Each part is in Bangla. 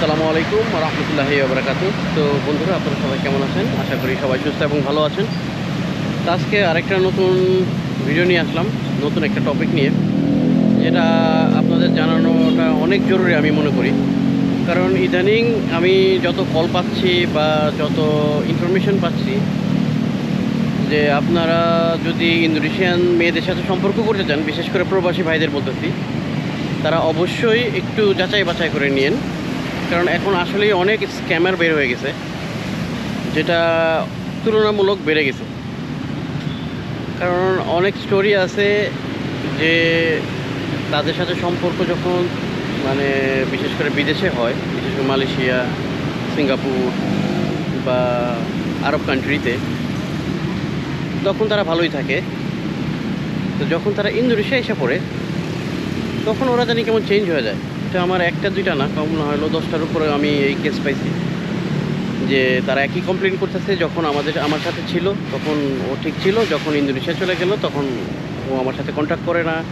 আসসালামু আলাইকুম রহমতুল্লাহি আবরাকাতু তো বন্ধুরা, আপনারা সবাই কেমন আছেন? আশা করি সবাই সুস্থ এবং ভালো আছেন। তো আজকে আরেকটা নতুন ভিডিও নিয়ে আসলাম, নতুন একটা টপিক নিয়ে। যেটা আপনাদের জানানোটা অনেক জরুরি আমি মনে করি। কারণ ইদানিং আমি যত কল পাচ্ছি বা যত ইনফরমেশন পাচ্ছি, যে আপনারা যদি ইন্দোনেশিয়ান মেয়েদের সাথে সম্পর্ক করতে চান, বিশেষ করে প্রবাসী ভাইদের বলতেছি, তারা অবশ্যই একটু যাচাই বাছাই করে নিন কারণ এখন আসলেই অনেক স্ক্যামার বের হয়ে গেছে, যেটা তুলনামূলক বেড়ে গেছে। কারণ অনেক স্টোরি আছে যে তাদের সাথে সম্পর্ক যখন মানে বিশেষ করে বিদেশে হয়, বিশেষ করে মালয়েশিয়া, সিঙ্গাপুর বা আরব কান্ট্রিতে তখন তারা ভালোই থাকে। তো যখন তারা ইন্দোনেশিয়া এসে পড়ে, তখন ওরা জানি কেমন চেঞ্জ হয়ে যায়। এটা আমার একটা, দুইটা না, কম না হলো দশটার উপরে আমি এই কেস পাইছি। যে তারা একই কমপ্লেন করতেছে, যখন আমাদের, আমার সাথে ছিল, তখন ও ঠিক ছিল, যখন ইন্দোনেশিয়া চলে গেল, তখন ও আমার সাথে কন্ট্যাক্ট করে না,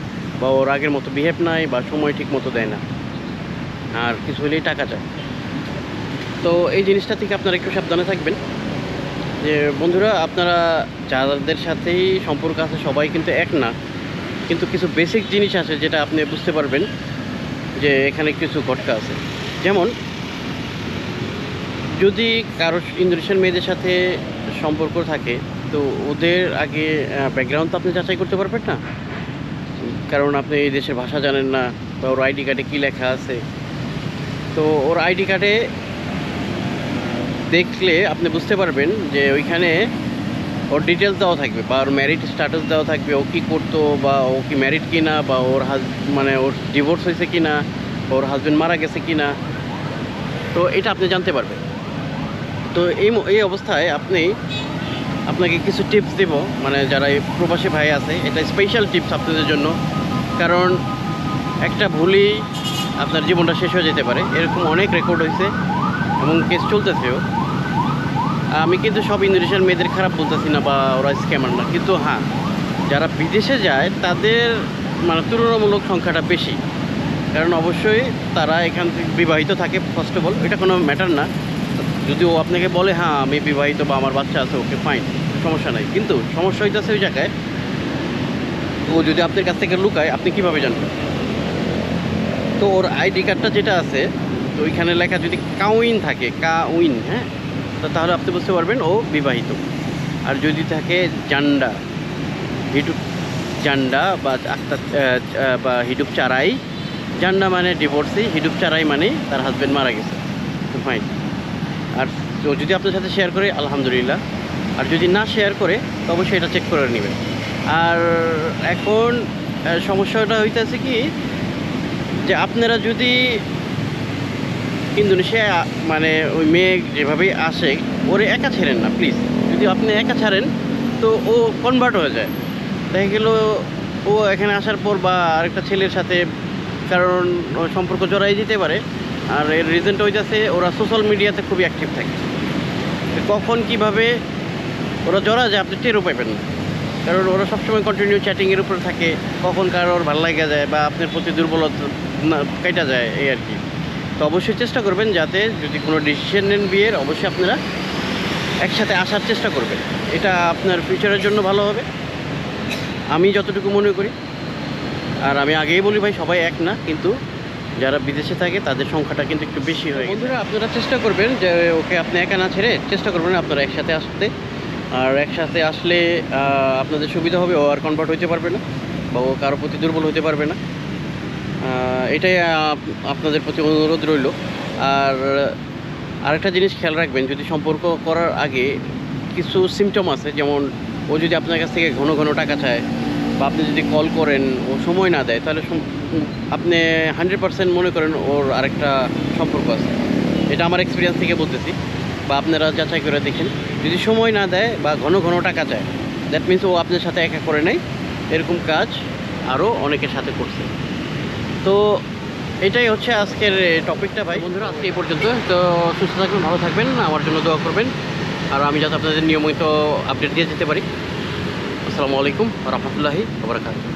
বা ওর আগের মতো বিহেভ নাই, বা সময় ঠিক মতো দেয় না। আর কিছু হলেই টাকা চায়। তো এই জিনিসটা থেকে আপনারা একটু সাবধানে থাকবেন। যে বন্ধুরা, আপনারা যাদের সাথেই সম্পর্ক আছে, সবাই কিন্তু এক না। কিন্তু কিছু বেসিক জিনিস আছে, যেটা আপনি বুঝতে পারবেন। যে এখানে কিছু ঘটকা আছে। যেমন, যদি কারও ইন্দোনেশিয়ান মেয়েদের সাথে সম্পর্ক থাকে, তো ওদের আগে ব্যাকগ্রাউন্ড তো আপনি যাচাই করতে পারবেন না। কারণ আপনি এই দেশের ভাষা জানেন না বা ওর আইডি কার্ডে কী লেখা আছে। তো ওর আইডি কার্ডে দেখলে আপনি বুঝতে পারবেন যে ওইখানে ওর ডিটেলস দেওয়া থাকবে বা ওর ম্যারিড স্ট্যাটাস দেওয়া থাকবে, ও কী করতো বা ও কি ম্যারিড কিনা বা ওর হাজ মানে ওর ডিভোর্স হয়েছে কিনা বা ওর হাজব্যান্ড মারা গেছে কিনা, তো এটা আপনি জানতে পারবেন। তো এই এই অবস্থায় আপনি, আপনাকে কিছু টিপস দেব মানে যারা এই প্রবাসী ভাই আছে, এটা স্পেশাল টিপস আপনাদের জন্য। কারণ একটা ভুলই আপনার জীবনটা শেষ হয়ে যেতে পারে, এরকম অনেক রেকর্ড হয়েছে এবং কেস চলতেছেও। আমি কিন্তু সব ইন্দোনেশিয়ান মেয়েদের খারাপ বলতেছি না বা ওরা স্ক্যামার না। কিন্তু হ্যাঁ যারা বিদেশে যায়, তাদের মানে তুলনামূলক সংখ্যাটা বেশি। কারণ অবশ্যই তারা এখান থেকে বিবাহিত থাকে ফার্স্ট অফ অল এটা কোনো ম্যাটার না। যদি ও আপনাকে বলে হ্যাঁ আমি বিবাহিত বা আমার বাচ্চা আছে, ওকে ফাইন সমস্যা নাই। কিন্তু সমস্যা হইতেছে ওই জায়গায়, ও যদি আপনার কাছ থেকে লুকায়, আপনি কীভাবে জানবেন? তো ওর আইডি কার্ডটা যেটা আছে, তো ওইখানে লেখা যদি কাউইন থাকে কা উইন হ্যাঁ? তাহলে আপনি বুঝতে পারবেন, ও বিবাহিত। আর যদি থাকে জান্ডা হিডুপ জান্ডা বা আক্তার বা হিডুপ চারাই, জান্ডা মানে ডিভোর্সি হিডুপ চারাই মানে তার হাজব্যান্ড মারা গেছে ফাইন আর তো যদি আপনার সাথে শেয়ার করে, আলহামদুলিল্লাহ। আর যদি না শেয়ার করে, তো অবশ্যই এটা চেক করে নেবেন। আর এখন সমস্যাটা হইতেছে কি, যে আপনারা যদি ইন্দোনেশিয়া মানে ওই মেয়ে যেভাবেই আসে, ওরে একা ছেড়েন না প্লিজ যদি আপনি একা ছাড়েন, তো ও কনভার্ট হয়ে যায়। দেখা গেল, ও এখানে আসার পর বা আরেকটা ছেলের সাথে কারণ সম্পর্ক জড়াই যেতে পারে। আর এর রিজনটা হইতেছে ওরা সোশ্যাল মিডিয়াতে খুবই অ্যাক্টিভ থাকে। কখন কীভাবে ওরা জড়া যায়, আপনি টেরও পাবেন না। কারণ ওরা সবসময় কন্টিনিউ চ্যাটিংয়ের উপরে থাকে। কখন কারোর ভালো লাগা যায় বা আপনার প্রতি দুর্বলতা কেটা যায়, এই আর কি। তো অবশ্যই চেষ্টা করবেন যাতে যদি কোনো ডিসিশন নেন বিয়ের, অবশ্যই আপনারা একসাথে আসার চেষ্টা করবেন। এটা আপনার ফিউচারের জন্য ভালো হবে। আমি যতটুকু মনে করি। আর আমি আগেই বলি ভাই, সবাই এক না, কিন্তু যারা বিদেশে থাকে, তাদের সংখ্যাটা কিন্তু একটু বেশি হয় বন্ধুরা, আপনারা চেষ্টা করবেন যে, ওকে আপনি একা না ছেড়ে চেষ্টা করবেন আপনারা একসাথে আসতে। আর একসাথে আসলে আপনাদের সুবিধা হবে, ও আর কনভার্ট হইতে পারবে না বা ও কারও প্রতি দুর্বল হতে পারবে না। এটাই আপনাদের প্রতি অনুরোধ রইল। আর আরেকটা জিনিস খেয়াল রাখবেন, যদি সম্পর্ক করার আগে কিছু সিমটম আছে, যেমন ও যদি আপনার কাছ থেকে ঘন ঘন টাকা চায় বা আপনি যদি কল করেন, ও সময় না দেয়, তাহলে আপনি হান্ড্রেড পার্সেন্ট মনে করেন ওর আরেকটা সম্পর্ক আছে। এটা আমার এক্সপিরিয়েন্স থেকে বলতেছি, বা আপনারা যাচাই করে দেখেন। যদি সময় না দেয় বা ঘন ঘন টাকা চায় দ্যাট মিন্স ও আপনার সাথে একা করে নেয়। এরকম কাজ আরও অনেকের সাথে করছে। তো এটাই হচ্ছে আজকের টপিকটা ভাই। বন্ধুরা, আজকে এই পর্যন্ত। তো সুস্থ থাকবেন, ভালো থাকবেন, আমার জন্য দোয়া করবেন। আর আমি যাতে আপনাদের নিয়মিত আপডেট দিয়ে যেতে পারি। আসসালামু আলাইকুম রহমতুল্লাহি আবরাকাত